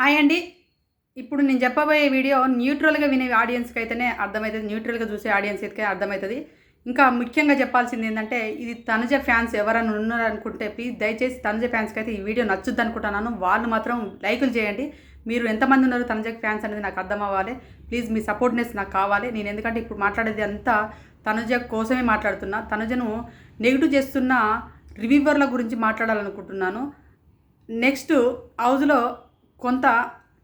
Hi అండి. ఇప్పుడు నేను చెప్పబోయే వీడియో న్యూట్రల్గా వినే ఆడియన్స్కి అయితేనే అర్థమవుతుంది న్యూట్రల్గా చూసే ఆడియన్స్ అయితే అర్థమవుతుంది ఇంకా ముఖ్యంగా చెప్పాల్సింది ఏంటంటే ఇది తనుజ ఫ్యాన్స్ ఎవరైనా ఉన్నారనుకుంటే ప్లీజ్ దయచేసి తనుజ ఫ్యాన్స్కి అయితే ఈ వీడియో నచ్చుద్ది అనుకుంటున్నాను వాళ్ళు మాత్రం లైకులు చేయండి. మీరు ఎంతమంది ఉన్నారు తనుజ ఫ్యాన్స్ అనేది నాకు అర్థం అవ్వాలి. ప్లీజ్ మీ సపోర్ట్నెస్ నాకు కావాలి. నేను ఎందుకంటే ఇప్పుడు మాట్లాడేది అంతా తనుజ కోసమే మాట్లాడుతున్నా. తనుజను నెగిటివ్ చేస్తున్న రివ్యూవర్ల గురించి మాట్లాడాలనుకుంటున్నాను. నెక్స్ట్ హౌజ్లో కొంత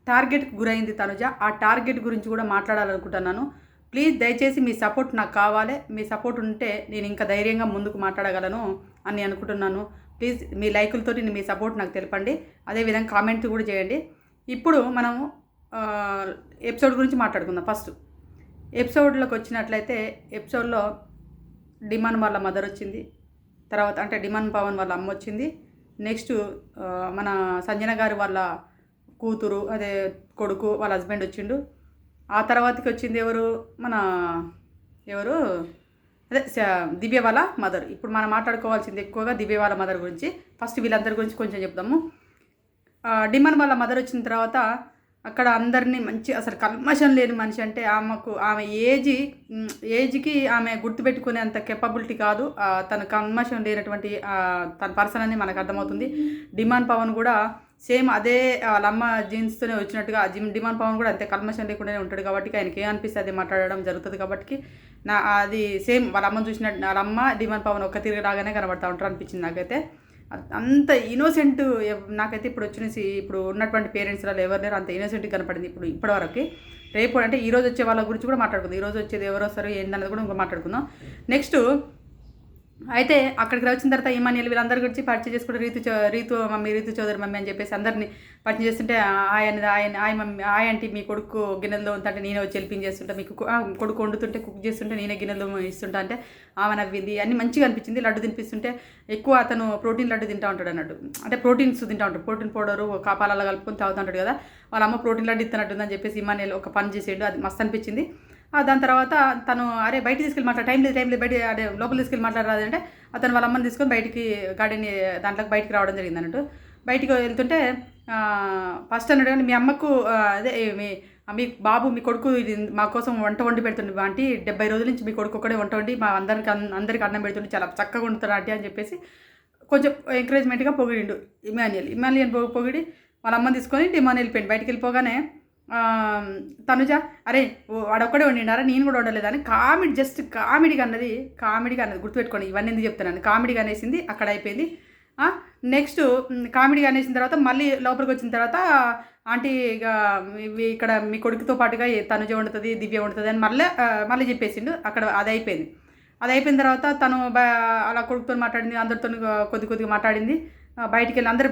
టార్గెట్కి గురైంది తనుజ. ఆ టార్గెట్ గురించి కూడా మాట్లాడాలనుకుంటున్నాను. ప్లీజ్ దయచేసి మీ సపోర్ట్ నాకు కావాలి. మీ సపోర్ట్ ఉంటే నేను ఇంకా ధైర్యంగా ముందుకు మాట్లాడగలను అని అనుకుంటున్నాను. ప్లీజ్ మీ లైకులతోటి మీ సపోర్ట్ నాకు తెలపండి. అదేవిధంగా కామెంట్ కూడా చేయండి. ఇప్పుడు మనం ఎపిసోడ్ గురించి మాట్లాడుకుందాం. ఫస్ట్ ఎపిసోడ్లోకి వచ్చినట్లయితే ఎపిసోడ్లో డిమాన్ వాళ్ళ మదర్ వచ్చింది. తర్వాత అంటే డిమాన్ పవన్ వాళ్ళ అమ్మ వచ్చింది. నెక్స్ట్ మన సంజన గారు వాళ్ళ కూతురు అదే కొడుకు వాళ్ళ హస్బెండ్ వచ్చిండు. ఆ తర్వాతకి వచ్చింది ఎవరు? మన ఎవరు? అదే దివ్య వాళ్ళ మదర్ ఇప్పుడు మనం మాట్లాడుకోవాల్సింది ఎక్కువగా దివ్య వాళ్ళ మదర్ గురించి. ఫస్ట్ వీళ్ళందరి గురించి కొంచెం చెప్దాము. డిమన్ వాళ్ళ మదర్ వచ్చిన తర్వాత అక్కడ అందరినీ మంచి అసలు కల్మషం లేని మనిషి అంటే ఆమెకు ఆమె ఏజీ ఏజ్కి ఆమె గుర్తుపెట్టుకునే అంత కెపబిలిటీ కాదు తన కల్మషం లేనటువంటి తన పర్సన్ అని మనకు అర్థమవుతుంది. డిమాన్ పవన్ కూడా సేమ్ అదే వాళ్ళమ్మ జీన్స్తోనే వచ్చినట్టుగా జిమ్ డిమాన్ పవన్ కూడా అంతే కల్మషం లేకుండానే ఉంటాడు కాబట్టి ఆయనకి ఏమనిపిస్తే అది మాట్లాడడం జరుగుతుంది కాబట్టి నా అది సేమ్ వాళ్ళ అమ్మ చూసినట్టు వాళ్ళ అమ్మ డిమాన్ పవన్ ఒక్క తిరిగి రాగానే కనబడతా ఉంటారు అనిపించింది నాకైతే. అంత ఇన్నోసెంట్ నాకైతే ఇప్పుడు వచ్చిన ఇప్పుడు ఉన్నటువంటి పేరెంట్స్ ఎవరు లేరు అంత ఇన్నోసెంట్గా కనపడింది ఇప్పుడు ఇప్పటివరకు. రేపు అంటే ఈ రోజు వచ్చే వాళ్ళ గురించి కూడా మాట్లాడుకుందాం. ఈ రోజు వచ్చేది ఎవరు వస్తారు ఏంటన్నది కూడా ఇంకా మాట్లాడుకుందాం. నెక్స్ట్ అయితే అక్కడికి వచ్చిన తర్వాత ఇమానియల్ వీళ్ళందరి గురించి పరిచయం చేసుకుంటే రీతు చౌ- రీతు మమ్మీ రీతు చౌదరి మమ్మీ అని చెప్పేసి అందరిని పరిచయం చేస్తుంటే ఆయన ఆయన ఆయన మమ్మీ ఆయ అంటే మీ కొడుకు గిన్నెల్లో ఉంటే నేనే వచ్చి హెల్పింగ్ చేస్తుంటా మీకు కు- కొడుకు వండుతుంటే కుక్ చేస్తుంటే నేనే గిన్నెలు ఇస్తుంటా అంటే ఆమె నవ్వింది అన్ని మంచిగా అనిపించింది లడ్డు తినిపిస్తుంటే ఎక్కువ అతను ప్రోటీన్ లడ్డు తింటా ఉంటాడు అన్నట్టు. అంటే ప్రోటీన్స్ తింటా ఉంటాడు ప్రోటీన్ పౌడరు కాపాలలో కలుపుకొని తాగుతూ ఉంటాడు కదా వాళ్ళ అమ్మ ప్రోటీన్ లడ్డు ఇస్తున్నట్టుందని చెప్పేసి ఇమానియల్ ఒక పని చేసేడు అది మస్తు అనిపించింది. దాని తర్వాత తను అరే బయట తీసుకెళ్ళి మాట్లాడు టైం లేదు టైం లేదు బయట అదే లోపల తీసుకెళ్ళి మాట్లాడరాదు అంటే అతను వాళ్ళ అమ్మని తీసుకొని బయటికి గార్డెన్ దాంట్లోకి బయటికి రావడం జరిగింది అన్నట్టు. బయటికి వెళ్తుంటే ఫస్ట్ అన్నాడు కానీ మీ అమ్మకు అదే మీ మీ బాబు మీ కొడుకు ఇది మా కోసం వంట వండి పెడుతుంది ఆంటీ డెబ్బై రోజుల నుంచి మీ కొడుకు ఒక్కడే వంట వండి మా అందరికి అన్- అందరికి అన్నం పెడుతుంది చాలా చక్కగా వండుతారు ఆంటీ అని చెప్పేసి కొంచెం ఎంకరేజ్మెంట్గా పొగిడిండు. ఇమాన్యుయల్ ఇమాన్యుయల్ పొగిడి వాళ్ళ అమ్మని తీసుకొని డిమాన్ వెళ్ళిపోయింది బయటికి వెళ్ళిపోగానే తనుజ అరే ఓ వాడొక్కడే వండిండారా? నేను కూడా వండలేదని కామెడీ జస్ట్ కామెడీగా అన్నది కామెడీగా అన్నది గుర్తుపెట్టుకోండి ఇవన్నీ ఎందుకు చెప్తున్నాను. కామెడీగా అనేసింది అక్కడ అయిపోయింది. నెక్స్ట్ కామెడీగా అనేసిన తర్వాత మళ్ళీ లోపలికి వచ్చిన తర్వాత ఆంటీ ఇక ఇవి ఇక్కడ మీ కొడుకుతో పాటుగా తనుజ వండుతుంది దివ్య వండుతుంది అని మళ్ళీ మళ్ళీ చెప్పేసిండు. అక్కడ అది అయిపోయింది. అది అయిపోయిన తర్వాత తను అలా కొడుకుతో మాట్లాడింది అందరితో కొద్ది కొద్దిగా మాట్లాడింది. బయటికి వెళ్ళి అందరు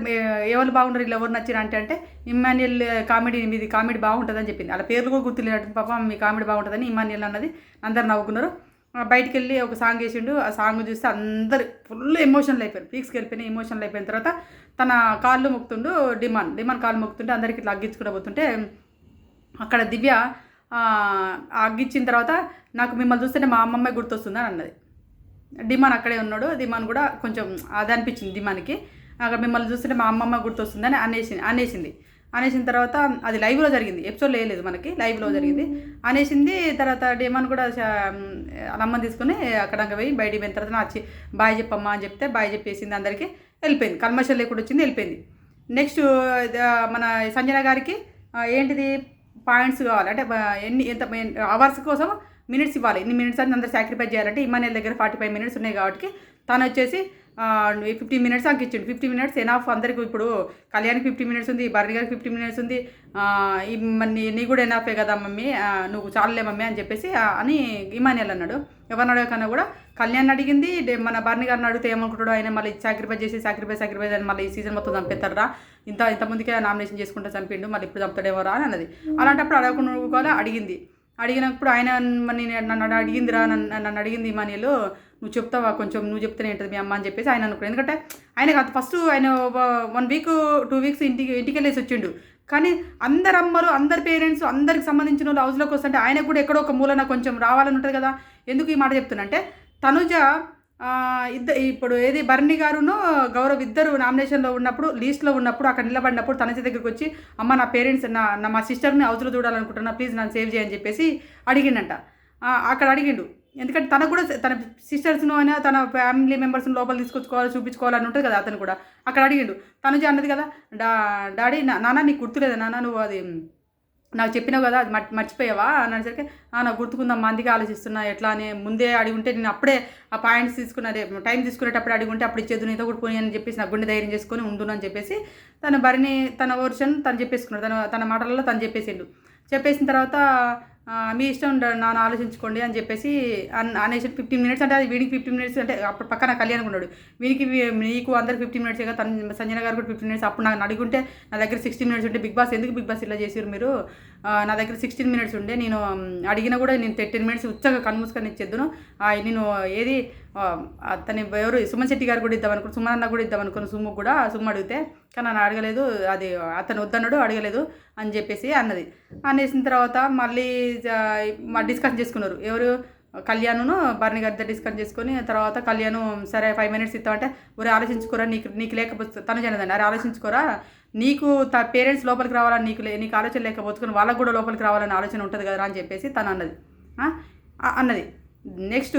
ఎవరు బాగున్నారు వీళ్ళు ఎవరు నచ్చారు అంటే అంటే ఇమాన్యుయల్ కామెడీ మీది కామెడీ బాగుంటుందని చెప్పింది. అలా పేర్లు కూడా గుర్తులేదు పాప మీ కామెడీ బాగుంటుందని ఇమాన్యుయల్ అన్నది అందరు నవ్వుకున్నారు. బయటికి వెళ్ళి ఒక సాంగ్ వేసిండు. ఆ సాంగ్ చూస్తే అందరు ఫుల్ ఎమోషనల్ అయిపోయారు. పీక్స్కి వెళ్ళిపోయిన ఎమోషనల్ అయిపోయిన తర్వాత తన కాళ్ళు మొక్కుతుండు డిమాండ్ డిమాండ్ కాళ్ళు మొక్కుతుంటే అందరికి ఇట్లా అగ్గించుకుంటూ పోతుంటే అక్కడ దివ్య అగ్గించిన అగ్గిచ్చిన తర్వాత నాకు మిమ్మల్ని చూస్తేనే మా అమ్మమ్మ గుర్తొస్తుందని అన్నది. డిమాన్ అక్కడే ఉన్నాడు. డిమాన్ కూడా కొంచెం అది అనిపించింది డిమాన్కి. అక్కడ మిమ్మల్ని చూస్తుంటే మా అమ్మమ్మ గుర్తొస్తుందని అనేసి అనేసింది. అనేసిన తర్వాత అది లైవ్లో జరిగింది. ఎపిసోడ్ లేదు మనకి లైవ్లో జరిగింది. అనేసింది తర్వాత డిమాన్ కూడా అమ్మని తీసుకుని అక్కడ పోయి బయటికి పోయిన తర్వాత వచ్చి బాయ్ చెప్పమ్మా అని చెప్తే బాయ్ చెప్పేసింది అందరికీ వెళ్ళిపోయింది. కల్మషం లేకుండా వచ్చింది వెళ్ళిపోయింది. నెక్స్ట్ మన సంజన గారికి ఏంటిది? పాయింట్స్ కావాలి. అంటే ఎన్ని ఎంత అవర్స్ కోసం మినిట్స్ ఇవ్వాలి. ఇన్ని మినిట్స్ అని అందరు సాక్రిఫైస్ చేయాలంటే ఇమానియల్ దగ్గర ఫార్టీ ఫైవ్ మినిట్స్ ఉన్నాయి కాబట్టి తను వచ్చేసి ఫిఫ్టీ మినిట్స్ నాకు ఇచ్చిండు. ఫిఫ్టీ మినిట్స్ ఎనాఫ్ అందరికి ఇప్పుడు కళ్యాణ్కి ఫిఫ్టీ మినిట్స్ ఉంది భరణి గారికి ఫిఫ్టీ మినిట్స్ ఉంది. ఆ, నీ నీ కూడా ఎనాఫే కదా మమ్మీ. నువ్వు చాలలే మమ్మీ అని చెప్పేసి అని ఇమానియల్ అన్నాడు. ఎవరిని అడగకన్నా కూడా కళ్యాణ్ అడిగింది మన భరణి గారిని అడిగితే ఏమనుకుంటాడు ఆయన మళ్ళీ సాక్రిఫైస్ చేసి సాక్రిఫైస్ సాక్రిఫైస్ అని మళ్ళీ ఈ సీజన్ మొత్తం చంపేస్తారా ఇంత ఇంతమందికే నామినేషన్ చేసుకుంటే చంపిండు మళ్ళీ ఇప్పుడు చంపుతాడేమోరా అని అన్నది. అలాంటప్పుడు అడగకుండా అడిగింది. అడిగినప్పుడు ఆయన మరి నేను నన్ను అడిగిందిరా నన్ను నన్ను అడిగింది ఇమానియలు. నువ్వు చెప్తావా? కొంచెం నువ్వు చెప్తేనే ఉంటుంది మీ అమ్మ అని చెప్పేసి ఆయన అనుకున్నాడు. ఎందుకంటే ఆయనకు అంత ఫస్ట్ ఆయన వన్ వీక్ టూ వీక్స్ ఇంటికి ఇంటికి వెళ్ళేసి వచ్చిండు. కానీ అందరు అమ్మలు అందరి పేరెంట్స్ అందరికి సంబంధించిన వాళ్ళు హౌస్లోకి వస్తుంటే ఆయనకు కూడా ఎక్కడో ఒక మూలన కొంచెం రావాలని ఉంటుంది కదా? ఎందుకు ఈ మాట చెప్తున్నంటే తనుజ ఇద్దరు ఇప్పుడు ఏది భరణి గారును గౌరవ్ ఇద్దరు నామినేషన్లో ఉన్నప్పుడు లీస్ట్లో ఉన్నప్పుడు అక్కడ నిలబడినప్పుడు తనజ దగ్గరికి వచ్చి అమ్మ నా పేరెంట్స్ నా నా మా సిస్టర్ని హౌస్లో చూడాలనుకుంటున్నా ప్లీజ్ నన్ను సేవ్ చేయని చెప్పేసి అడిగిండంట. అక్కడ అడిగిండు. ఎందుకంటే తనకు కూడా తన సిస్టర్స్ను అయినా తన ఫ్యామిలీ మెంబర్స్ని లోపల తీసుకొచ్చుకోవాలి చూపించుకోవాలని ఉంటుంది కదా అతను కూడా. అక్కడ అడిగిండు తనుజ అన్నది కదా డా డాడీ నా- నాన్న నీకు గుర్తులేదా నాన్న నువ్వు అది నాకు చెప్పినావు కదా అది మర్చి మర్చిపోయావా? అని అనేసరికి "ఆ, నాకు గుర్తుకుందాం మందిగా ఆలోచిస్తున్నా ఎట్లా అని ముందే అడిగి ఉంటే నేను అప్పుడే ఆ పాయింట్స్ తీసుకున్న అదే టైం తీసుకునేటప్పుడు అడిగి ఉంటే అప్పుడు ఇచ్చేది నీతో కూడా పోయి అని చెప్పేసి నా గుండె ధైర్యం చేసుకొని ఉండును అని చెప్పేసి తన భరిని తన వర్షన్ తను చెప్పేసుకున్నాడు తన తన మాటలలో తను చెప్పేసిండు. చెప్పేసిన తర్వాత మీ ఇష్టం నాన్న ఆలోచించుకోండి అని చెప్పేసి అనేసి ఫిఫ్టీన్ మినిట్స్ అంటే అది వీడికి ఫిఫ్టీన్ మినిట్స్ అంటే అప్పుడు పక్కన కళ్యాణ్ ఉన్నాడు. వీడికి నీకు అందరికి ఫిఫ్టీన్ మినిట్స్ కదా తన సంజన గారు కూడా ఫిఫ్టీన్ మినిట్స్ అప్పుడు నాకు అడుగుంటే నా దగ్గర సిక్స్టీన్ మినిట్స్ ఉంటే బిగ్ బాస్ ఎందుకు బిగ్ బాస్ ఇలా చేసారు మీరు? నా దగ్గర సిక్స్టీన్ మినిట్స్ ఉండే. నేను అడిగినా కూడా నేను థర్టీన్ మినిట్స్ ఉచ్చగా కన్మూసుకొని ఇచ్చేద్దును. నేను ఏది అతని ఎవరు సుమన్ శెట్టి గారు కూడా ఇద్దాం అనుకుని సుమన్ అన్న కూడా ఇద్దాం అనుకున్నాను సుమ్ము కూడా సుమ్ము అడిగితే కానీ నన్ను అడగలేదు అది అతను వద్దన్నాడు అడగలేదు అని చెప్పేసి అన్నది. అనేసిన తర్వాత మళ్ళీ డిస్కస్ చేసుకున్నారు. ఎవరు? కళ్యాణ్ను బర్ని గారితో డిస్కస్ చేసుకొని తర్వాత కళ్యాణ్ సరే ఫైవ్ మినిట్స్ ఇస్తామంటే ఊరే ఆలోచించుకోరా నీకు నీకు లేకపోతే తను జనదండి అరే ఆలోచించుకోరా నీకు త పేరెంట్స్ లోపలికి రావాలని నీకు లే నీకు ఆలోచన లేకపోతే వాళ్ళకు కూడా లోపలికి రావాలని ఆలోచన ఉంటుంది కదా అని చెప్పేసి తను అన్నది. అన్నది. నెక్స్ట్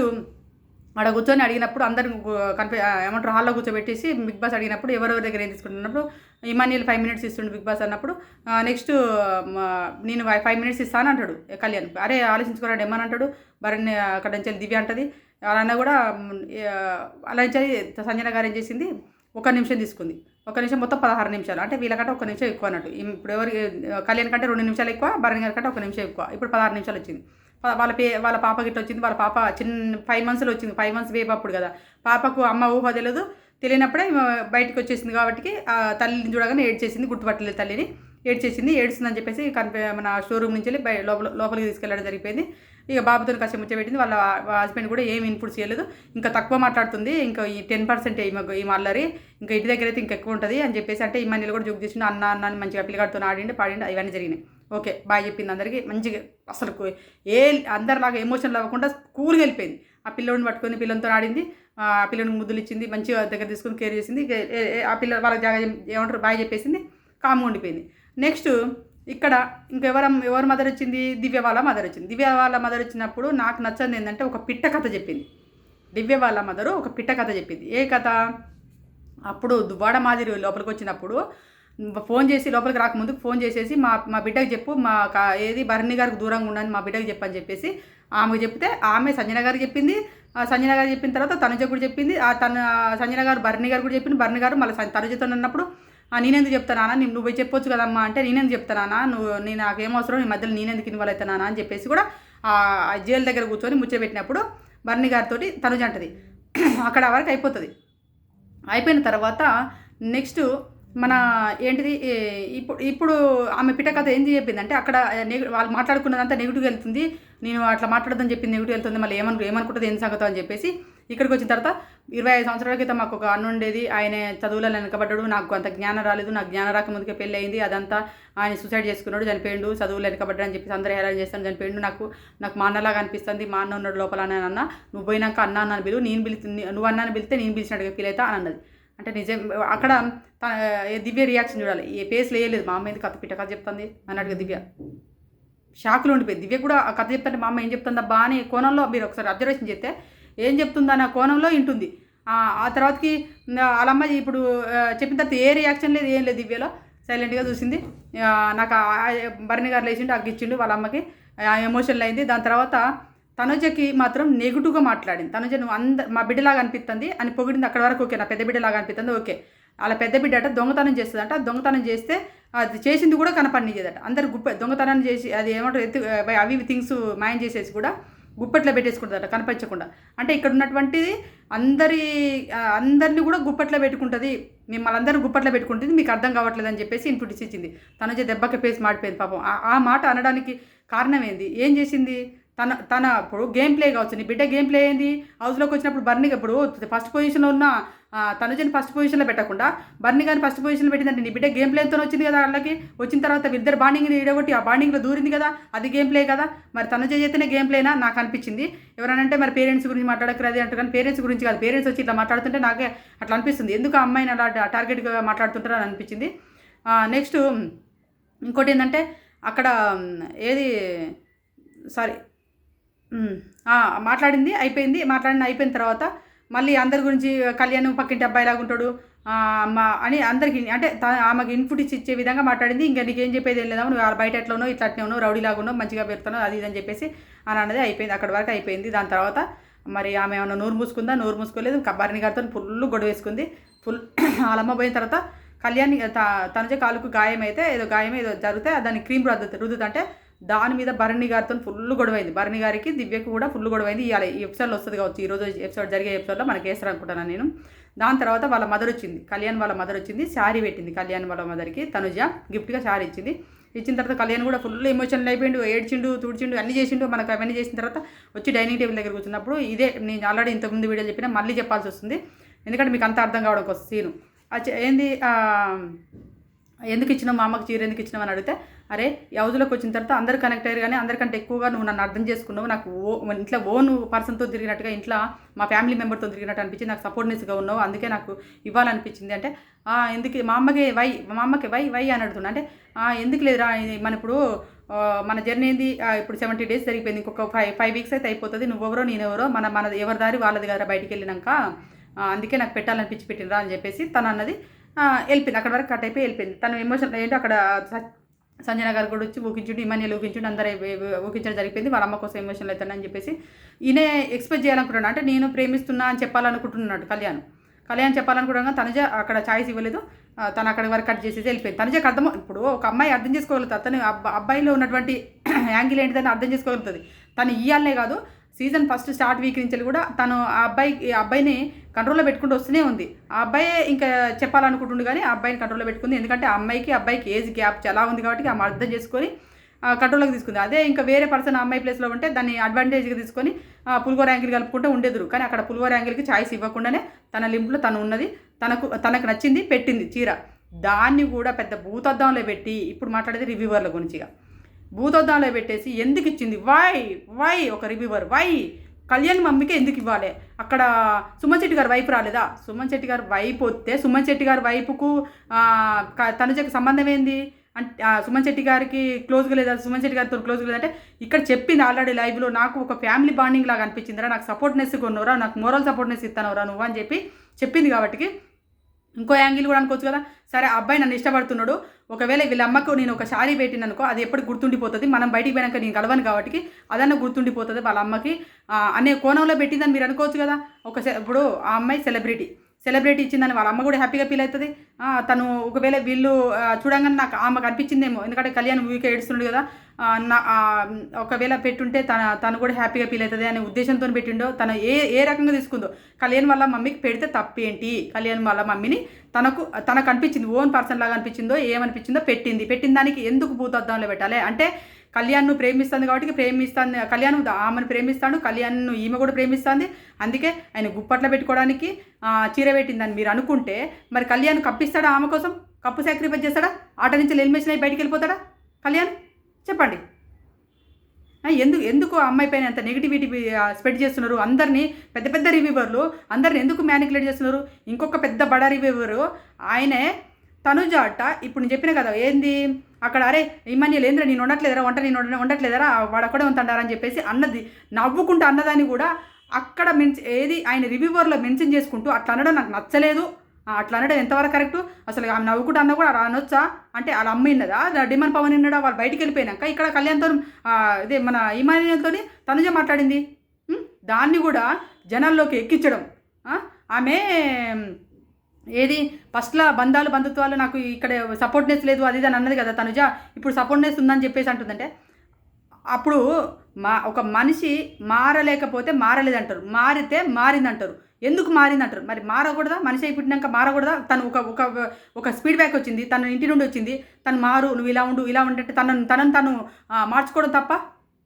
ఆడ కూర్చొని అడిగినప్పుడు అందరు కనిపి ఏమంటారు హాల్లో కూర్చోబెట్టేసి బిగ్ బాస్ అడిగినప్పుడు ఎవరెవరి దగ్గర ఏం తీసుకుంటున్నప్పుడు ఇమాన్యుల్ ఫైవ్ మినిట్స్ ఇస్తుండు బిగ్ బాస్ అన్నప్పుడు నెక్స్ట్ నేను ఫైవ్ మినిట్స్ ఇస్తాను అంటాడు కళ్యాణ్. అరే ఆలోచించుకోరాడు ఏమని అంటాడు. భరణి అక్కడ నుంచి దివ్య అంటది. అలా కూడా అలా నుంచి సంజన గారు ఏం చేసింది ఒక నిమిషం తీసుకుంది. ఒక నిమిషం మొత్తం పదహారు నిమిషాలు. అంటే వీళ్ళకంటే ఒక నిమిషం ఎక్కువ అన్నట్టు. ఇప్పుడు ఎవరి కళ్యాణ్ కంటే రెండు నిమిషాలు ఎక్కువ భరణి గారి కంటే ఒక నిమిషం ఎక్కువ. ఇప్పుడు పదహారు నిమిషాలు వచ్చింది. వాళ్ళ పే వాళ్ళ పాప గిట్ట వచ్చింది వాళ్ళ పాప చిన్న ఫైవ్ మంత్స్లో వచ్చింది ఫైవ్ మంత్స్ వేపు అప్పుడు కదా. పాపకు అమ్మ ఊహ తెలియదు. తెలియనప్పుడే బయటకు వచ్చేసింది కాబట్టి ఆ తల్లిని చూడగానే ఏడ్చేసింది గుర్తుపట్టలేదు తల్లిని. ఏడ్చేసింది ఏడుస్తుందని చెప్పేసి కనిపి మన షోరూమ్ నుంచి వెళ్ళి లోపల లోపలికి తీసుకెళ్ళడం జరిగిపోయింది. ఇక బాబుతో కాసేపు ముచ్చబెట్టింది వాళ్ళ హస్బెండ్ కూడా ఏం ఇన్పుట్స్ చేయలేదు. ఇంకా తక్కువ మాట్లాడుతుంది ఇంకా ఈ టెన్ పర్సెంట్ ఈ మల్లరి ఇంకా ఇంటి దగ్గర అయితే ఇంకా ఎక్కువ ఉంటుంది అని చెప్పేసి అంటే ఈ మనీలు కూడా జోక్ చేసిండు అన్న అన్న మంచిగా పిల్లగాడితో ఆడిండి పాడిండి ఇవన్నీ జరిగినాయి. ఓకే బాయ్ చెప్పింది అందరికీ. మంచిగా అసలు ఏ అందరిలాగా ఎమోషన్ అవ్వకుండా కూల్గా వెళ్ళిపోయింది. ఆ పిల్లోడిని పట్టుకొని పిల్లలతో ఆడింది. ఆ పిల్లోడికి ముద్దులు ఇచ్చింది మంచిగా దగ్గర తీసుకొని కేర్ చేసింది. ఆ పిల్ల వాళ్ళకి జాగా ఏమంటారు బాయ్ చెప్పేసింది. కామ్గా ఉండిపోయింది. నెక్స్ట్ ఇక్కడ ఇంకెవర ఎవరు మదర్ వచ్చింది? దివ్య వాళ్ళ మదర్ వచ్చింది. దివ్య వాళ్ళ మదర్ వచ్చినప్పుడు నాకు నచ్చింది ఏంటంటే ఒక పిట్ట కథ చెప్పింది. దివ్య వాళ్ళ మదరు ఒక పిట్ట కథ చెప్పింది. ఏ కథ? అప్పుడు దువ్వాడ మాదిరి లోపలికి వచ్చినప్పుడు ఫోన్ చేసి లోపలికి రాకముందు ఫోన్ చేసేసి మా మా బిడ్డకి చెప్పు మా ఏది భరణి గారికి దూరంగా ఉండని మా బిడ్డకి చెప్పని చెప్పేసి ఆమెకు చెప్తే ఆమె సంజన గారికి చెప్పింది. ఆ సంజన గారు చెప్పిన తర్వాత తనుజ కూడా చెప్పింది. ఆ తన సంజన గారు భరణి గారు కూడా చెప్పింది. భరణి గారు మళ్ళీ తనుజతో ఉన్నప్పుడు నేనెందుకు చెప్తానా నేను నువ్వు చెప్పొచ్చు కదమ్మా అంటే నేనెందుకు చెప్తానా నువ్వు నేను నాకేం అవసరం? నీ మధ్యలో నేనెందుకు ఇన్వాల్వ్ అవుతానా అని చెప్పేసి కూడా ఆ జైలు దగ్గర కూర్చొని ముచ్చబెట్టినప్పుడు భరణి గారితో తనుజ అంటది. అక్కడ వరకు అయిపోతుంది. అయిపోయిన తర్వాత నెక్స్ట్ మన ఏంటిది ఇప్పుడు ఇప్పుడు ఆమె పిట్ట కథ ఏం చెప్పింది అక్కడ నెగ వాళ్ళు మాట్లాడుకున్నదంతా నెగిటివ్ వెళ్తుంది. నేను అట్లా మాట్లాడదని చెప్పింది నెగిటివ్ వెళ్తుంది మళ్ళీ ఏమను ఏమనుకుంటుంది ఏం సంగతం అని చెప్పేసి ఇక్కడికి వచ్చిన తర్వాత ఇరవై ఐదు సంవత్సరాల క్రితం మాకు ఒక అన్న ఉండేది. ఆయన చదువులలో వెనకబడ్డాడు. నాకు అంత జ్ఞానం రాలేదు. నాకు జ్ఞానం రాకముందుకే పెళ్ళి అయింది అదంతా ఆయన సూసైడ్ చేసుకున్నాడు చనిపోయిండు. చదువులు వెనకబడ్డా అని చెప్పేసి అందరూ హేళన చేస్తాను చనిపోయిండు. నాకు నాకు మా అన్నలాగా అనిపిస్తుంది. మా అన్న ఉన్నాడు లోపల అని అన్న నువ్వు పోయినాక అన్న అన్నాను పిలువు. నేను పిలి నువ్వు అన్నాను పిలిస్తే నేను పిలిచినట్టుగా ఫీల్ అవుతా అని అన్నది. అంటే నిజం అక్కడ దివ్య రియాక్షన్ చూడాలి. ఏ పేస్లో వేయలేదు మా అమ్మ ఎందుకు కథ పిట్ట కథ చెప్తుంది అన్నట్టుగా దివ్య. షాక్లో ఉండిపోయింది దివ్య కూడా ఆ కథ చెప్తుంటే మా అమ్మ ఏం చెప్తుందా? బా అని కోణంలో మీరు ఒకసారి అబ్జర్వేషన్ చేస్తే ఏం చెప్తుందా నా కోణంలో వింటుంది. ఆ తర్వాతకి వాళ్ళ అమ్మ ఇప్పుడు చెప్పిన తర్వాత ఏ రియాక్షన్ లేదు ఏం లేదు దివ్యలో. సైలెంట్గా చూసింది. నాకు భరణి గారు లేచిండు అగ్గిచ్చిండు వాళ్ళ అమ్మకి. ఎమోషనల్ అయింది. దాని తర్వాత తనుజకి మాత్రం నెగిటివ్గా మాట్లాడింది. తనుజ నువ్వు అంద మా బిడ్డలాగా అనిపిస్తుంది అని పొగిడింది. అక్కడ వరకు ఓకే నా పెద్ద బిడ్డలాగా అనిపిస్తుంది ఓకే. అలా పెద్ద బిడ్డ అట దొంగతనం చేస్తుందంట. దొంగతనం చేస్తే అది చేసింది కూడా కనపడినిచేదట అందరు గుప్ప దొంగతనం చేసి అది ఏమంటారు ఎత్తు అవి ఇవి థింగ్స్ మాయం చేసేసి కూడా గుప్పట్లో పెట్టేసుకుంటుందట కనిపించకుండా అంటే ఇక్కడ ఉన్నటువంటిది అందరి అందరిని అందరినీ కూడా గుప్పట్లో పెట్టుకుంటుంది. మిమ్మల్ని అందరూ గుప్పట్లో పెట్టుకుంటుంది మీకు అర్థం కావట్లేదు అని చెప్పేసి ఇన్పుట్ ఇచ్చింది తనుజ దెబ్బకి పేసి మాడిపోయింది పాపం. ఆ మాట అనడానికి కారణం ఏంది? ఏం చేసింది? తన తన ఇప్పుడు గేమ్ ప్లే కావచ్చు. నీ బిడ్డ గేమ్ ప్లే ఏంది హౌస్లోకి వచ్చినప్పుడు బర్నీ ఇప్పుడు ఫస్ట్ పొజిషన్లో ఉన్న తనుజని ఫస్ట్ పొజిషన్లో పెట్టకుండా బర్నీ కానీ ఫస్ట్ పొజిషన్లో పెట్టిందంటే నీ బిడ్డ గేమ్ ప్లేతో వచ్చింది కదా వాళ్ళకి. వచ్చిన తర్వాత ఇద్దరు బాండింగ్ని ఇడగొట్టి ఆ బాండింగ్లో దూరింది కదా. అది గేమ్ ప్లే కదా. మరి తనుజ చేస్తేనే గేమ్ ప్లేనా నాకు అనిపించింది. ఎవరనంటే మరి పేరెంట్స్ గురించి మాట్లాడకరు అది అంటారు కానీ పేరెంట్స్ గురించి కాదు. పేరెంట్స్ వచ్చి ఇట్లా మాట్లాడుతుంటే నాకే అట్లా అనిపిస్తుంది. ఎందుకు ఆ అమ్మాయిని అలా టార్గెట్గా మాట్లాడుతుంటారని అనిపించింది. నెక్స్ట్ ఇంకోటి ఏంటంటే అక్కడ ఏది సారీ మాట్లాడింది అయిపోయింది. మాట్లాడిన అయిపోయిన తర్వాత మళ్ళీ అందరి గురించి కళ్యాణ్ పక్కింటి అబ్బాయి లాగా ఉంటాడు. మా అని అందరికి అంటే త- ఆమెకి ఇన్పుట్ ఇచ్చి ఇచ్చే విధంగా మాట్లాడింది. ఇంకా నీకేం చెప్పేది ఏం లేదా? నువ్వు బయట ఎట్లా ఉన్నావు? ఇట్లా అట్నే ఉన్నావు? రౌడీలాగా ఉన్నావు? మంచిగా పెడతావు అది ఇదని అని చెప్పేసి అని అన్నది అయిపోయింది. అక్కడ వరకు అయిపోయింది. దాని తర్వాత మరి ఆమె ఏమైనా నోరు మూసుకుందా? నోరు మూసుకోలేదు. కబ్బారిని గారితో ఫుల్ గొడవ వేసుకుంది. ఫుల్ వాళ్ళమ్మ పోయిన తర్వాత కళ్యాణ్ త- కాలుకు గాయం అయితే ఏదో గాయం ఏదో జరిగితే దాన్ని క్రీమ్ రుద్దు రుద్దుతంటే దాని మీద భరణి గారితో ఫుల్ గొడవైంది. భరణి గారికి దివ్యకు కూడా ఫుల్ గొడవైంది. ఇవాళ ఈ ఎపిసోడ్లో వస్తుంది కావచ్చు. ఈ రోజు ఎపిసోడ్ జరిగే ఎపిసోడ్లో మనకి వేస్తారు అనుకుంటున్నాను నేను? దాని తర్వాత వాళ్ళ మదర్ వచ్చింది. కళ్యాణ్ వాళ్ళ మదర్ వచ్చింది. శారీ పెట్టింది కళ్యాణ్ వాళ్ళ మదర్కి తనుజ గిఫ్ట్గా శారీ ఇచ్చింది. ఇచ్చిన తర్వాత కళ్యాణ్ కూడా ఫుల్ ఎమోషనల్ అయిపోయిండు. ఏడ్చిండు తుడిచిండు అన్ని చేసిండు. మనకు అవన్నీ చేసిన తర్వాత వచ్చి డైనింగ్ టేబుల్ దగ్గర కూర్చున్నప్పుడు ఇదే నేను ఆల్రెడీ ఇంతకుముందు వీడియో చెప్పినా మళ్ళీ చెప్పాల్సి వస్తుంది. ఎందుకంటే మీకు అంత అర్థం కావడం కోసం సీను. ఏంది? ఎందుకు ఇచ్చినావు? మా అమ్మకి చీర ఎందుకు ఇచ్చినావు అని అడిగితే అరే ఈ వచ్చిన తర్వాత అందరు కనెక్ట్ అయ్యారు కానీ అందరికంటే ఎక్కువగా నువ్వు నన్ను అర్థం చేసుకున్నావు. నాకు ఓ ఇంట్లో ఓన్ పర్సన్తో తిరిగినట్టుగా ఇంట్లో మా ఫ్యామిలీ మెంబర్తో తిరిగినట్టు అనిపించింది నాకు సపోర్ట్నెస్గా ఉన్నావు. అందుకే నాకు ఇవ్వాలనిపించింది. అంటే ఎందుకు మా అమ్మకి వై మా అమ్మకి వై వై అని అడుగుతున్నా. అంటే ఎందుకు లేదురా మన ఇప్పుడు మన జర్నీ ఏంది? ఇప్పుడు సెవెంటీ డేస్ జరిగిపోయింది. ఇంకొక ఫైవ్ ఫైవ్ వీక్స్ అయితే అయిపోతుంది. నువ్వెవరో నేనెవరో మన మన ఎవరి దారి వాళ్ళది కదా బయటికి వెళ్ళినాక. అందుకే నాకు పెట్టాలనిపించి పెట్టినరా అని చెప్పేసి తను అన్నది వెళ్ళిపోయింది. అక్కడ వరకు కట్ అయిపోయి వెళ్ళిపోయింది. తను ఎమోషన్ ఏంటో అక్కడ సంజన గారు కూడా వచ్చి ఊహించుడు ఇమాన్యులు ఊహించుడు అందరూ ఊకించడం జరిగిపోయింది వాళ్ళ అమ్మ కోసం ఎమోషనల్ అవుతానని చెప్పేసి ఈయనే ఎక్స్పెక్ట్ చేయాలనుకుంటున్నాను అంటే నేను ప్రేమిస్తున్నా అని చెప్పాలనుకుంటున్నాడు కళ్యాణ్. కళ్యాణ్ చెప్పాలనుకుంటున్నా తనజ అక్కడ ఛాయిస్ ఇవ్వలేదు. తను అక్కడ వరకు కట్ చేసేసి వెళ్ళిపోయింది. తనజకు అర్థం ఇప్పుడు ఒక అమ్మాయి అర్థం చేసుకోగలుగుతుంది. అతను అబ్బాయిలో ఉన్నటువంటి యాంగిల్ ఏంటిదని అర్థం చేసుకోగలుగుతుంది. తను ఇయ్యాలనే కాదు సీజన్ ఫస్ట్ స్టార్ట్ వీక్ నుంచి కూడా తను ఆ అబ్బాయి ఆ అబ్బాయిని కంట్రోల్లో పెట్టుకుంటూ వస్తూనే ఉంది. ఆ అబ్బాయే ఇంకా చెప్పాలనుకుంటుండు కానీ ఆ అబ్బాయిని కంట్రోల్లో పెట్టుకుంది. ఎందుకంటే ఆ అమ్మాయికి అబ్బాయికి ఏజ్ గ్యాప్ చాలా ఉంది కాబట్టి ఆమె అర్థం చేసుకొని కంట్రోల్లోకి తీసుకుంది. అదే ఇంకా వేరే పర్సన్ ఆ అమ్మాయి ప్లేస్లో ఉంటే దాన్ని అడ్వాంటేజ్గా తీసుకొని పులిగోర యాంగిల్ కలుపుకుంటూ ఉండేదురు. కానీ అక్కడ పులిగోర యాంగిల్కి ఛాయిస్ ఇవ్వకుండానే తన లింపులో తను ఉన్నది. తనకు తనకు నచ్చింది పెట్టింది చీర. దాన్ని కూడా పెద్ద భూతద్దంలో పెట్టి ఇప్పుడు మాట్లాడేది రివ్యూవర్ల గురించిగా భూతద్దంలో పెట్టేసి ఎందుకు ఇచ్చింది? వై వై ఒక రివ్యూవర్ వై కళ్యాణ్ మమ్మీకి ఎందుకు ఇవ్వాలి? అక్కడ సుమన్ శెట్టి గారి వైపు రాలేదా? సుమన్ శెట్టి గారి వైపు వస్తే సుమన్ శెట్టి గారి వైపుకు తనుజకి సంబంధం ఏంది? అంటే సుమన్ శెట్టి గారికి క్లోజ్గా లేదా? సుమన్ శెట్టి గారితో క్లోజ్గా లేదంటే ఇక్కడ చెప్పింది ఆల్రెడీ లైవ్లో నాకు ఒక ఫ్యామిలీ బాండింగ్ లాగా అనిపించిందిరా. నాకు సపోర్ట్నెస్ కొన్నవరా నాకు మోరల్ సపోర్ట్నెస్ ఇస్తానవరా నువ్వు అని చెప్పి చెప్పింది కాబట్టి ఇంకో యాంగిల్ కూడా అనుకోవచ్చు కదా? సరే ఆ అబ్బాయి నన్ను ఇష్టపడుతున్నాడు. ఒకవేళ వీళ్ళ అమ్మకు నేను ఒక శారీ పెట్టిన అనుకో అది ఎప్పుడు గుర్తుండిపోతుంది. మనం బయటికి పోయినాక నేను కలవను కాబట్టి అదన్న గుర్తుండిపోతుంది వాళ్ళ అమ్మకి. అనే కోణంలో పెట్టిందని మీరు అనుకోవచ్చు కదా? ఒక ఇప్పుడు ఆ అమ్మాయి సెలబ్రిటీ. సెలబ్రిటీ ఇచ్చిందని వాళ్ళ అమ్మ కూడా హ్యాపీగా ఫీల్ అవుతుంది. తను ఒకవేళ వీళ్ళు చూడంగానే నాకు ఆమెకు అనిపించిందేమో. ఎందుకంటే కళ్యాణ్ మూవీకి ఏడుస్తున్నాడు కదా. నా ఒకవేళ పెట్టుంటే తన తను కూడా హ్యాపీగా ఫీల్ అవుతుంది అనే ఉద్దేశంతో పెట్టిండో తను ఏ ఏ రకంగా తీసుకుందో. కళ్యాణ్ వాళ్ళ మమ్మీకి పెడితే తప్పేంటి? కళ్యాణ్ వాళ్ళ మమ్మీని తనకు తనకు అనిపించింది ఓన్ పర్సన్ లాగా అనిపించిందో ఏమనిపించిందో పెట్టింది. పెట్టిన దానికి ఎందుకు భూతద్దంలో పెట్టాలి? అంటే కళ్యాణ్ను ప్రేమిస్తుంది కాబట్టి ప్రేమిస్తాను కళ్యాణ్ ఆమెను ప్రేమిస్తాడు కళ్యాణ్ను ఈమె కూడా ప్రేమిస్తుంది. అందుకే ఆయన గుప్పట్ల పెట్టుకోవడానికి చీర పెట్టిందని మీరు అనుకుంటే మరి కళ్యాణ్ కప్పిస్తాడా ఆమె కోసం? కప్పు సాక్రిఫైస్ చేస్తాడా? ఆట నుంచి ఎలిమినేషన్ అయి బయటికి వెళ్ళిపోతాడా? కళ్యాణ్ చెప్పండి. ఎందుకు ఎందుకు అమ్మాయి పైన అంత నెగిటివిటీ స్ప్రెడ్ చేస్తున్నారు? అందరినీ పెద్ద పెద్ద రివ్యూవర్లు అందరిని ఎందుకు మ్యానికులేట్ చేస్తున్నారు? ఇంకొక పెద్ద బడా రివ్యూవరు ఆయనే తనుజ అట్ట ఇప్పుడు నేను చెప్పిన కదా ఏంది? అక్కడ అరే ఇమాన్యుల్ ఏంద్ర నేను ఉండట్లేదరా వంట నేను ఉండట్లేదరా వాడు అక్కడే ఉంటాడారని చెప్పేసి అన్నది. నవ్వుకుంటూ అన్నదాన్ని కూడా అక్కడ మెన్ ఏది ఆయన రివ్యూవర్లో మెన్షన్ చేసుకుంటూ అట్లా అనడం నాకు నచ్చలేదు. అట్లా అనడం ఎంతవరకు కరెక్ట్? అసలు ఆమె నవ్వుకుంటూ అన్న కూడా అలా అనొచ్చా అంటే వాళ్ళ అమ్మ విన్నదా? డిమాండ్ పవన్ ఉన్నాడా వాళ్ళు బయటికి వెళ్ళిపోయినాక ఇక్కడ కళ్యాణ్తో ఇదే మన ఇమాన్యుల్తో తనుజ మాట్లాడింది. దాన్ని కూడా జనాల్లోకి ఎక్కించడం. ఆమె ఏది? ఫస్ట్లో బంధాలు బంధుత్వాలు నాకు ఇక్కడ సపోర్ట్నెస్ లేదు అది ఇది అని అన్నది కదా తనుజ. ఇప్పుడు సపోర్ట్నెస్ ఉందని చెప్పేసి అంటుందంటే అప్పుడు మా ఒక మనిషి మారలేకపోతే మారలేదంటారు. మారితే మారిందంటారు. ఎందుకు మారిందంటారు? మరి మారకూడదా? మనిషి అయి పుట్టినాక మారకూడదా? తను ఒక ఒక ఒక స్పీడ్ బ్యాక్ వచ్చింది తన ఇంటి నుండి వచ్చింది తను మారు నువ్వు ఇలా ఉండు ఇలా ఉంటే తనను తనను తను మార్చుకోవడం తప్ప?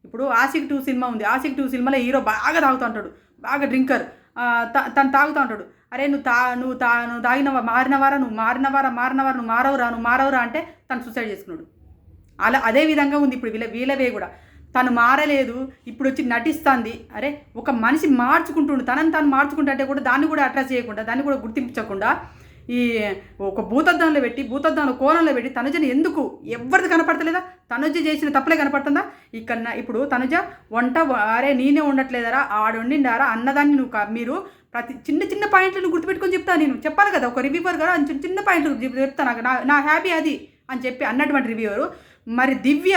ఇప్పుడు ఆసిక్ టూ సినిమా ఉంది. ఆసిక్ టూ సినిమాలో హీరో బాగా తాగుతూ ఉంటాడు. బాగా డ్రింకర్. తను తాగుతూ ఉంటాడు. అరే నువ్వు తా నువ్వు తా నువ్వు తాగినవా? మారినవారా నువ్వు? మారినవారా మారినవారా? నువ్వు మారవురా? నువ్వు మారవురా? అంటే తను సూసైడ్ చేసుకున్నాడు. అలా అదే విధంగా ఉంది ఇప్పుడు వీళ్ళ వీళ్ళవే కూడా. తను మారలేదు ఇప్పుడు వచ్చి నటిస్తుంది. అరే ఒక మనిషి మార్చుకుంటుండు. తనని తాను మార్చుకుంటుంటే కూడా దాన్ని కూడా అట్రాక్ట్ చేయకుండా దాన్ని కూడా గుర్తించకుండా ఈ ఒక భూతద్దంలో పెట్టి భూతద్దంలో కోణంలో పెట్టి తనుజని ఎందుకు? ఎవరిది కనపడతలేదా? తనుజ చేసిన తప్పులే కనపడుతుందా? ఇక్కడ ఇప్పుడు తనుజ వంట అరే నేనే ఉండట్లేదరా ఆడు వండిండారా? అన్నదాన్ని నువ్వు మీరు ప్రతి చిన్న చిన్న పాయింట్లను గుర్తుపెట్టుకొని చెప్తా నేను. చెప్పాలి కదా ఒక రివ్యూవర్ కదా చిన్న చిన్న పాయింట్లు చెప్తాను నాకు. నా నా హ్యాపీ అది అని చెప్పి అన్నటువంటి రివ్యూవరు. మరి దివ్య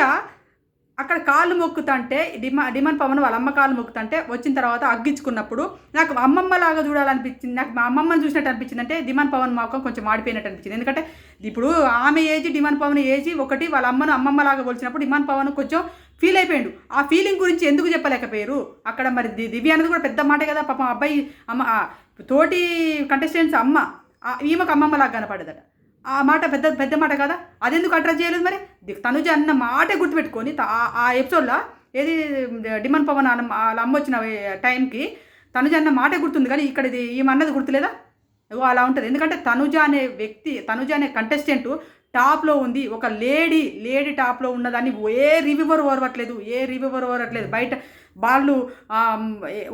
అక్కడ కాళ్ళు మొక్కుతుంటే డిమా డిమాండ్ పవన్ వాళ్ళ అమ్మ కాళ్ళు మొక్కుతుంటే వచ్చిన తర్వాత అగ్గించుకున్నప్పుడు నాకు అమ్మమ్మలాగా చూడాలనిపించింది. నాకు మా అమ్మమ్మని చూసినట్టు అనిపించింది. అంటే డిమాండ్ పవన్ మొక్కం కొంచెం మాడిపోయినట్టు అనిపించింది. ఎందుకంటే ఇప్పుడు ఆమె ఏజ్ డిమాండ్ పవన్ ఏజ్ ఒకటి వాళ్ళ అమ్మను అమ్మమ్మలాగా పోల్చినప్పుడు డిమాండ్ పవన్ కొంచెం ఫీల్ అయిపోయాడు. ఆ ఫీలింగ్ గురించి ఎందుకు చెప్పలేకపోయారు? అక్కడ మరి ది- దివ్య అనేది కూడా పెద్ద మాట కదా పాపం అబ్బాయి అమ్మ తోటి కంటెస్టెంట్స్ అమ్మ ఆ ఈమెకు అమ్మమ్మలాగా కనపడదట. ఆ మాట పెద్ద పెద్ద మాట కదా అదెందుకు అడ్రస్ చేయలేదు మరి? తనుజ అన్న మాటే గుర్తుపెట్టుకొని ఆ- ఆ ఎపిసోడ్లో ఏది డిమాండ్ పవన్ అన్న వాళ్ళ అమ్మ వచ్చిన టైంకి తనుజ అన్న మాటే గుర్తుంది కానీ ఇక్కడ ఇది ఈమె అన్నది గుర్తులేదా? అలా ఉంటుంది. ఎందుకంటే తనుజ అనే వ్యక్తి తనుజ అనే కంటెస్టెంట్ టాప్లో ఉంది. ఒక లేడీ లేడీ టాప్లో ఉన్నదాన్ని ఏ రివ్యూవర్ ఓరవట్లేదు ఏ రివ్యూవర్ ఓరవట్లేదు. బయట వాళ్ళు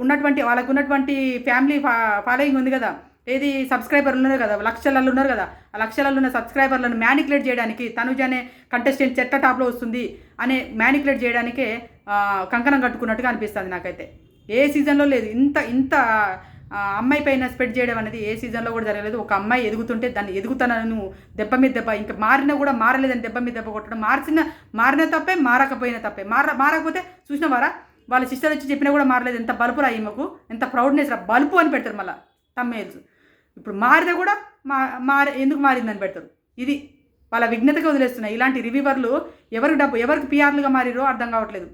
ఉన్నటువంటి వాళ్ళకు ఉన్నటువంటి ఫ్యామిలీ ఫా ఫాలోయింగ్ ఉంది కదా. ఏది సబ్స్క్రైబర్లు ఉన్నారు కదా లక్షలలో ఉన్నారు కదా. ఆ లక్షలలో ఉన్న సబ్స్క్రైబర్లను మ్యానికులేట్ చేయడానికి తనుజ అనే కంటెస్టెంట్ చెట్ల టాప్లో వస్తుంది అనే మ్యానికులేట్ చేయడానికే కంకణం కట్టుకున్నట్టుగా అనిపిస్తుంది నాకైతే. ఏ సీజన్లో లేదు. ఇంత ఇంత అమ్మాయి పైన స్ప్రెడ్ చేయడం అనేది ఏ సీజన్లో కూడా జరగలేదు. ఒక అమ్మాయి ఎదుగుతుంటే దాన్ని ఎదుగుతానను దెబ్బ మీద దెబ్బ ఇంకా మారినా కూడా మారలేదని దెబ్బ మీద దెబ్బ కొట్టడం మార్చిన మారిన తప్పే మారకపోయినా తప్పే. మార మారకపోతే చూసినవారా? వాళ్ళ సిస్టర్ వచ్చి చెప్పినా కూడా మారలేదు. ఎంత బలుపురా ఈమెకు. ఎంత ప్రౌడ్నెస్ రా. బలుపు అని పెడతారు మళ్ళీ తమ్మేల్స్ ఇప్పుడు మారినా కూడా మా మారే ఎందుకు మారిందని పెడతారు? ఇది వాళ్ళ విఘ్నతగా వదిలేస్తున్నాయి. ఇలాంటి రివ్యూవర్లు ఎవరికి డబ్బు ఎవరికి పిఆర్లుగా మారిరో అర్థం కావట్లేదు.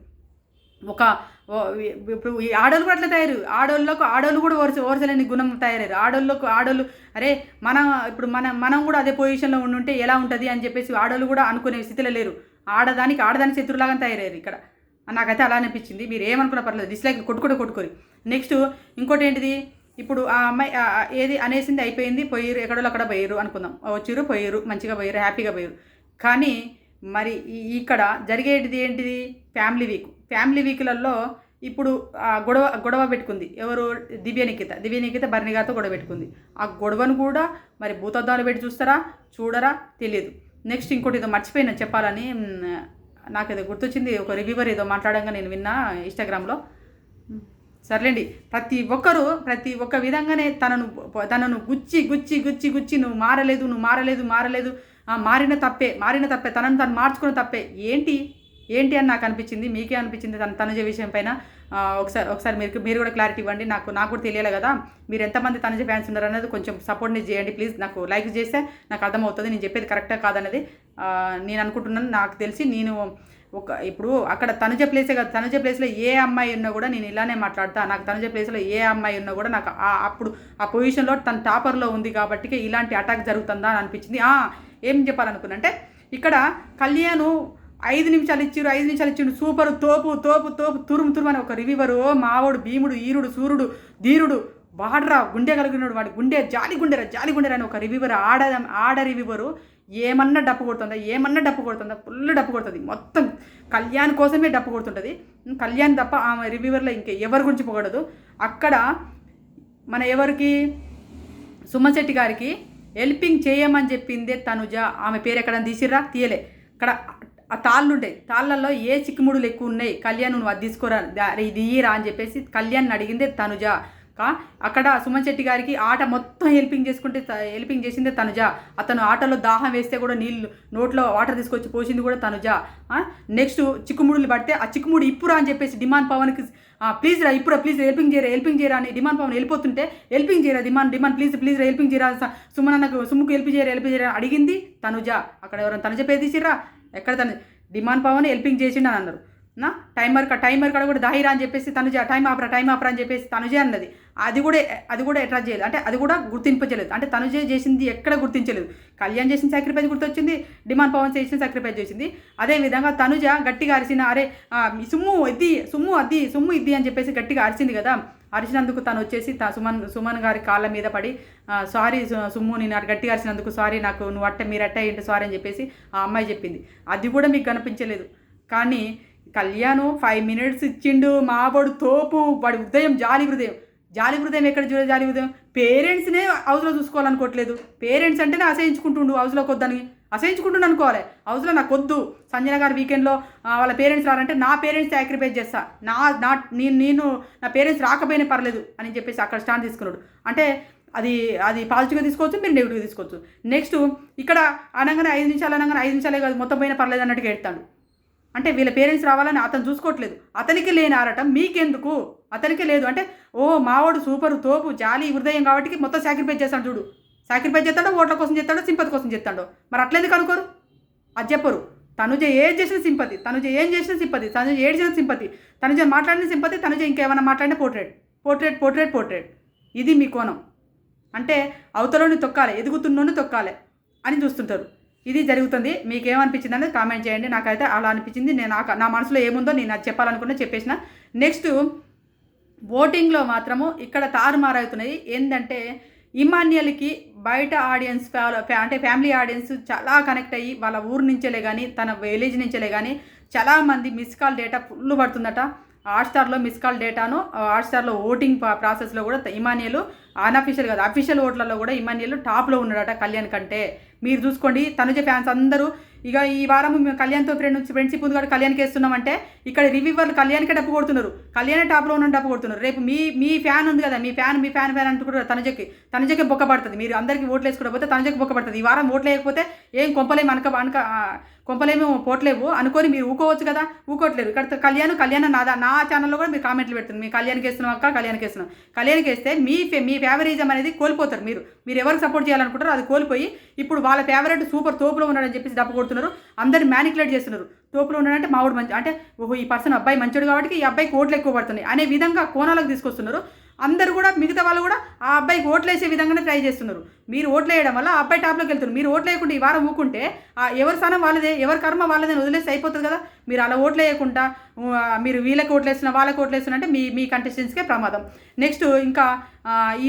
ఒక ఇప్పుడు ఈ ఆడోళ్ళు కూడా అట్లా తయారు. ఆడోళ్ళకు ఆడోళ్ళు కూడా ఓర్చ ఓర్చలేని గుణం తయారయ్యారు. ఆడోళ్ళకు ఆడోళ్ళు అరే మనం ఇప్పుడు మనం మనం కూడా అదే పొజిషన్లో ఉండుంటే ఎలా ఉంటుంది అని చెప్పేసి ఆడోళ్ళు కూడా అనుకునే స్థితిలో లేరు. ఆడదానికి ఆడదాని శత్రులాగా తయారయ్యారు ఇక్కడ. నాకైతే అలా అనిపించింది. మీరు ఏమనుకున్నా పర్లేదు. డిస్లైక్ కొట్టుకుంటే కొట్టుకోరు. నెక్స్ట్ ఇంకోటి ఏంటిది? ఇప్పుడు ఆ అమ్మాయి ఏది అనేసింది అయిపోయింది. పోయారు ఎక్కడో అక్కడ పోయారు అనుకుందాం. వచ్చిర్రు పోయారు మంచిగా పోయారు హ్యాపీగా పోయారు. కానీ మరి ఇక్కడ జరిగేటిది ఏంటిది? ఫ్యామిలీ వీక్ ఫ్యామిలీ వీక్లలో ఇప్పుడు ఆ గొడవ గొడవ పెట్టుకుంది. ఎవరు? దివ్య నిఖిత. దివ్య నిఖిత భరణి గారితో గొడవ పెట్టుకుంది. ఆ గొడవను కూడా మరి భూతద్దాలు పెట్టి చూస్తారా? చూడరా? తెలియదు నెక్స్ట్ ఇంకోటి ఏదో మర్చిపోయినా చెప్పాలని నాకు ఏదో గుర్తొచ్చింది. ఒక రివ్యూవర్ ఏదో మాట్లాడంగా నేను విన్నా ఇన్స్టాగ్రామ్లో. సర్లేండి. ప్రతి ఒక్కరు ప్రతి ఒక్క విధంగానే తనను తనను గుచ్చి గుచ్చి గుచ్చి గుచ్చి నువ్వు మారలేదు నువ్వు మారలేదు మారలేదు. మారిన తప్పే మారిన తప్పే తనను తను మార్చుకున్న తప్పే. ఏంటి? ఏంటి అని నాకు అనిపించింది మీకే అనిపించింది తన తనుజ విషయం పైన? ఒకసారి ఒకసారి మీరు మీరు కూడా క్లారిటీ ఇవ్వండి. నాకు నాకు కూడా తెలియాలి కదా. మీరు ఎంతమంది తనుజ ఫ్యాన్స్ ఉన్నారు అనేది కొంచెం సపోర్ట్ని చేయండి. ప్లీజ్ నాకు లైక్ చేస్తే నాకు అర్థమవుతుంది. నేను చెప్పేది కరెక్టా కాదనేది నేను అనుకుంటున్నాను. నాకు తెలిసి నేను ఒక ఇప్పుడు అక్కడ తనుజ ప్లేసే కదా. తనుజ ప్లేస్లో ఏ అమ్మాయి ఉన్నా కూడా నేను ఇలానే మాట్లాడతా. నాకు తనుజ ప్లేస్లో ఏ అమ్మాయి ఉన్నా కూడా నాకు ఆ- అప్పుడు ఆ పొజిషన్లో తన టాపర్లో ఉంది కాబట్టి ఇలాంటి అటాక్ జరుగుతుందా అని అనిపించింది. ఏం చెప్పాలనుకున్నా అంటే ఇక్కడ కళ్యాణ్ ఐదు నిమిషాలు ఇచ్చిరు ఐదు నిమిషాలు ఇచ్చిండు. సూపర్ తోపు తోపు తోపు తురుము తురుము అని ఒక రివీవరు మావోడు భీముడు ఈరుడు సూర్యుడు ధీరుడు వాడరా గుండె కలిగినాడు వాడి గుండె జాలి గుండెరా జాలి గుండెరా అని ఒక రివ్యూవర్ ఆడ ఆడ రివీవరు ఏమన్నా డప్పు కొడుతుందా ఏమన్నా డప్పు కొడుతుందా ఫుల్ డప్పు కొడుతుంది. మొత్తం కళ్యాణ్ కోసమే డప్పు కొడుతుంటుంది. కళ్యాణ్ తప్ప ఆమె రివ్యూవర్లో ఇంకా ఎవరి గురించి పొగడదు. అక్కడ మన ఎవరికి? సుమన్ శెట్టి గారికి హెల్పింగ్ చేయమని చెప్పిందే తనుజ. ఆమె పేరు ఎక్కడ తీసిర్రా? తీయలే. ఇక్కడ ఆ తాళ్ళు ఉంటాయి. తాళ్ళల్లో ఏ చిక్కుముడులు ఎక్కువ ఉన్నాయి? కళ్యాణ్ నువ్వు అది తీసుకోరా? ఇది ఇయ్యరా అని చెప్పేసి కళ్యాణ్ అడిగిందే తనుజ. కా అక్కడ సుమన్ శెట్టి గారికి ఆట మొత్తం హెల్పింగ్ చేసుకుంటే త- హెల్పింగ్ చేసిందే తనుజ. అతను ఆటలో దాహం వేస్తే కూడా నీళ్ళు నోట్లో వాటర్ తీసుకొచ్చి పోసింది కూడా తనుజ. నెక్స్ట్ చిక్కుముడులు పడితే ఆ చిక్కుముడు ఇప్పురా అని చెప్పేసి డిమాండ్ పవన్కి ప్లీజ్ రా ఇప్పుడా ప్లీజ్ హెల్పింగ్ చేయరా హెల్పింగ్ చేయరా అని డిమాండ్ పవన్ వెళ్ళిపోతుంటే హెల్పింగ్ చేయరా డిమాండ్ డిమాండ్ ప్లీజ్ ప్లీజ్ రా హెల్పింగ్ చేయరా సుమన్ అన్నకు సుమ్ముకు హెల్ప్ చేయరా హెల్ప్ చేయరా అడిగింది తనుజ. అక్కడ ఎవరైనా తనుజ పేరు తీసిరా ఎక్కడ తను డిమాండ్ పవన్ హెల్పింగ్ చేసిండు అని అన్నారు. నా టైమర్ కా టైమర్ కాడ కూడా దాహిరా అని చెప్పేసి తనుజ టైం ఆపరా టైం ఆపరా అని చెప్పేసి తనుజే అన్నది. అది కూడా అది కూడా అట్రాక్ట్ చేయలేదు. అంటే అది కూడా గుర్తింపచేయలేదు. అంటే తనుజే చేసింది ఎక్కడ గుర్తించలేదు. కళ్యాణ్ చేసిన సాక్రిఫైస్ గుర్తొచ్చింది డిమాండ్ పవన్ చేసిన సాక్రిఫైస్ చేసింది. అదే విధంగా తనుజ గట్టిగా అరిసిన అరే సుమ్ము ఇది సుమ్ము అది సుమ్ము ఇది అని చెప్పేసి గట్టిగా అరిచింది కదా. అరిచినందుకు తను వచ్చేసి త సుమన్ సుమన్ గారి కాళ్ళ మీద పడి సారీ సుమ్ము నేను గట్టిగా అరిచినందుకు సారీ నాకు నువ్వు అట్ట మీరు అట్ట ఏంటి సారీ అని చెప్పేసి ఆ అమ్మాయి చెప్పింది. అది కూడా మీకు కనిపించలేదు. కానీ కళ్యాణ్ ఫైవ్ మినిట్స్ ఇచ్చిండు మావాడు తోపు వాడి హృదయం జాలి హృదయం. జాలి హృదయం ఎక్కడ చూడ జాలి హృదయం పేరెంట్స్నే హౌస్లో చూసుకోవాలనుకోవట్లేదు. పేరెంట్స్ అంటేనే అసహించుకుంటుండు హౌస్లోకి వద్దని అసహించుకుంటుండు అనుకోవాలి. హౌస్లో నాకు వద్దు. సంజన గారు వీకెండ్లో వాళ్ళ పేరెంట్స్ రారంటే నా పేరెంట్స్ సాక్రిఫైస్ చేస్తా. నా నా నేను నేను నా పేరెంట్స్ రాకపోయినా పర్లేదు అని చెప్పేసి అక్కడ స్టాండ్ తీసుకున్నాడు. అంటే అది అది పాజిటివ్గా తీసుకోవచ్చు మీరు నెగిటివ్గా తీసుకోవచ్చు. నెక్స్ట్ ఇక్కడ అనగానే ఐదు నిమిషాలు అనగానే ఐదు నిమిషాలే కాదు మొత్తం పోయినా పర్లేదు అన్నట్టుగా ఎడతాడు. అంటే వీళ్ళ పేరెంట్స్ రావాలని అతను చూసుకోవట్లేదు. అతనికి లేని ఆరటం మీకెందుకు? అతనికి లేదు. అంటే ఓ మావాడు సూపర్ తోపు జాలి హృదయం కాబట్టి మొత్తం సాక్రిఫైస్ చేస్తాడు చూడు. సాక్రిఫైస్ చేస్తాడో ఓట్ల కోసం చేస్తాడో సింపతి కోసం చేస్తాడో. మరి అట్లేదు కనుకోరు అది చెప్పరు. తనుజ ఏం చేసిన సింపతి. తనుజ ఏం చేసిన సింపతి. తనుజ ఏడిచిన సింపతి. తనుజ మాట్లాడిన సింపతి తనుజ ఇంకేమైనా మాట్లాడిన పోర్ట్రేట్ పోర్ట్రేట్ పోర్ట్రేట్ పోర్ట్రేట్ ఇది మీ కోణం. అంటే అవతలోని తొక్కాలి ఎదుగుతున్నోని తొక్కాలి అని చూస్తుంటారు. ఇది జరుగుతుంది. మీకు ఏమనిపించింది అనేది కామెంట్ చేయండి. నాకైతే అలా అనిపించింది. నేను నాకు నా మనసులో ఏముందో నేను అది చెప్పాలనుకున్నా చెప్పేసిన. నెక్స్ట్ ఓటింగ్లో మాత్రము ఇక్కడ తారుమారవుతున్నాయి ఏంటంటే ఇమాన్యుల్కి బయట ఆడియన్స్ ఫ్యా- అంటే ఫ్యామిలీ ఆడియన్స్ చాలా కనెక్ట్ అయ్యి వాళ్ళ ఊరు నుంచేలే కానీ తన విలేజ్ నుంచేలే కానీ చాలామంది మిస్ కాల్ డేటా ఫుల్ పడుతుందట. హాట్స్టార్లో మిస్ కాల్ డేటాను హాట్స్టార్లో ఓటింగ్ ప్రాసెస్లో కూడా ఇమానియల్ అన్అఫీషియల్ కాదు అఫీషియల్ ఓట్లలో కూడా ఇమానియల్ టాప్లో ఉన్నాడట కళ్యాణ్ కంటే. మీరు చూసుకోండి. తనుజ ఫ్యాన్స్ అందరూ ఇక ఈ వారం మేము కళ్యాణ్తో ఫ్రెండ్ ఫ్రెండ్షిప్ ఉంది కాబట్టి కళ్యాణ్కి వేస్తున్నామంటే ఇక్కడ రివ్యూవర్లు కళ్యాణ్కే డప్పు కొడుతున్నారు. కళ్యాణ్ టాప్లో ఉన్న డప్పు కొడుతున్నారు. రేపు మీ మీ ఫ్యాన్ ఉంది కదా మీ ఫ్యాన్ మీ ఫ్యాన్ ఫ్యాన్ అంటూ తనజకి తనుజకి. తనుజకి బొక్క పడుతుంది. మీరు అందరికీ ఓట్లు వేసుకోకపోతే తనుజకి బొక్క పడుతుంది. ఈ వారం ఓట్లు వేయకపోతే ఏం కొంపలేము అనక అనక కొంపలేమో పోట్లేవు అనుకొని మీరు ఊకోవచ్చు కదా? ఊకోవట్లేదు ఇక్కడ కళ్యాణ్ కళ్యాణ్ నాదా నా ఛానల్లో కూడా మీరు కామెంట్లు పెడుతుంది మీ కళ్యాణ్కి వేస్తున్నాం అక్క కళ్యాణ్కి వేస్తున్నాం కళ్యాణ్కి వేస్తే మీ ఫే- మీ ఫేవరిజం అనేది కోల్పోతారు మీరు. మీరు ఎవరికి సపోర్ట్ చేయాలనుకుంటారో అది కోల్పోయి ఇప్పుడు వాళ్ళ ఫేవరెట్ సూపర్ తోపులో ఉన్నాడని చెప్పేసి డబ్బు కొడుతున్నారు. అందరిని మ్యానికులేట్ చేస్తున్నారు. తోపులో ఉన్నాడంటే మావుడు మంచి అంటే ఓహో ఈ పర్సన్ అబ్బాయి మంచోడు కాబట్టి ఈ అబ్బాయి కోట్లు ఎక్కువ పడుతున్నాయి అనే విధంగా కోణాలకు తీసుకొస్తున్నారు. అందరూ కూడా మిగతా వాళ్ళు కూడా ఆ అబ్బాయికి ఓట్లేసే విధంగానే ట్రై చేస్తున్నారు. మీరు ఓట్లు వేయడం వల్ల ఆ అబ్బాయి టాప్లోకి వెళ్తున్నారు. మీరు ఓట్లు వేయకుండా ఈ వారం ఊకుంటే ఎవరి స్థానం వాళ్ళదే ఎవరి కర్మ వాళ్ళదే వదిలేసి అయిపోతుంది కదా? మీరు అలా ఓట్లు వేయకుండా మీరు వీళ్ళకి ఓట్లు వేస్తున్నా వాళ్ళకి ఓట్లు వేస్తున్నా అంటే మీ మీ కంటెస్టెంట్స్కే ప్రమాదం. నెక్స్ట్ ఇంకా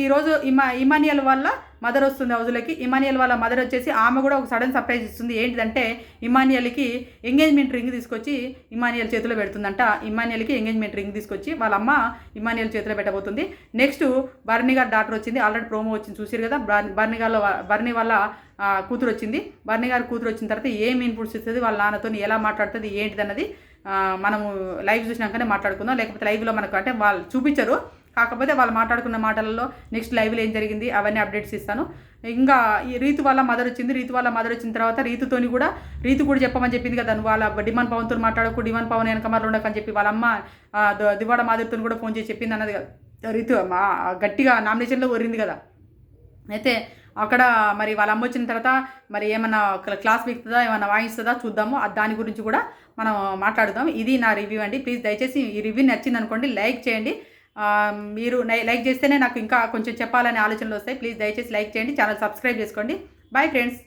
ఈరోజు ఇమా ఇమానియల్ వల్ల మదర్ వస్తుంది హౌజులకి. ఇమానియల్ వాళ్ళ మదర్ వచ్చేసి ఆమె కూడా ఒక సడన్ సర్ప్రైజ్ ఇస్తుంది. ఏంటిదంటే ఇమానియల్కి ఎంగేజ్మెంట్ రింగ్ తీసుకొచ్చి ఇమానియల్ చేతిలో పెడుతుందంట. ఇమానియల్కి ఎంగేజ్మెంట్ రింగ్ తీసుకొచ్చి వాళ్ళ అమ్మ ఇమానియల్ చేతిలో పెట్టబోతుంది. నెక్స్ట్ బర్నీ గారి డాక్టర్ వచ్చింది. ఆల్రెడీ ప్రోమో వచ్చింది. చూసారు కదా? బర్- బర్నీ గారిలో బర్నీ వాళ్ళ కూతురు వచ్చింది. బర్నీ గారి కూతురు వచ్చిన తర్వాత ఏమి ఇన్పుట్స్ ఇస్తుంది? వాళ్ళ నాన్నతో ఎలా మాట్లాడుతుంది? ఏంటిదన్నది మనము లైవ్ చూసినాకనే మాట్లాడుకుందాం. లేకపోతే లైవ్లో మనకు అంటే వాళ్ళు చూపించరు. కాకపోతే వాళ్ళు మాట్లాడుకున్న మాటలలో నెక్స్ట్ లైవ్లో ఏం జరిగింది అవన్నీ అప్డేట్స్ ఇస్తాను. ఇంకా ఈ రీతు వాళ్ళ మదర్ వచ్చింది రీతు వాళ్ళ మదర్ వచ్చిన తర్వాత రీతుతోని కూడా రీతు కూడా చెప్పమని చెప్పింది కదా నువ్వు వాళ్ళ డిమాన్ పవన్తో మాట్లాడకు డిమాండ్ పవన్ వెనక మరలు ఉండకని చెప్పి వాళ్ళ అమ్మ దివాడ మాదిరితో కూడా ఫోన్ చేసి చెప్పింది అన్నది రీతు మా గట్టిగా నామినేషన్లో ఒరింది కదా. అయితే అక్కడ మరి వాళ్ళ అమ్మ వచ్చిన తర్వాత మరి ఏమన్నా క్లాస్ వీక్తుందా ఏమన్నా వాయిస్తుందా చూద్దాము. దాని గురించి కూడా మనం మాట్లాడుదాం. ఇది నా రివ్యూ అండి. ప్లీజ్ దయచేసి ఈ రివ్యూ నచ్చింది అనుకోండి లైక్ చేయండి. మీరు నై- లైక్ చేస్తేనే నాకు ఇంకా కొంచెం చెప్పాలనే ఆలోచనలు వస్తాయి. ప్లీజ్ దయచేసి లైక్ చేయండి. ఛానల్ సబ్స్క్రైబ్ చేసుకోండి. Bye friends.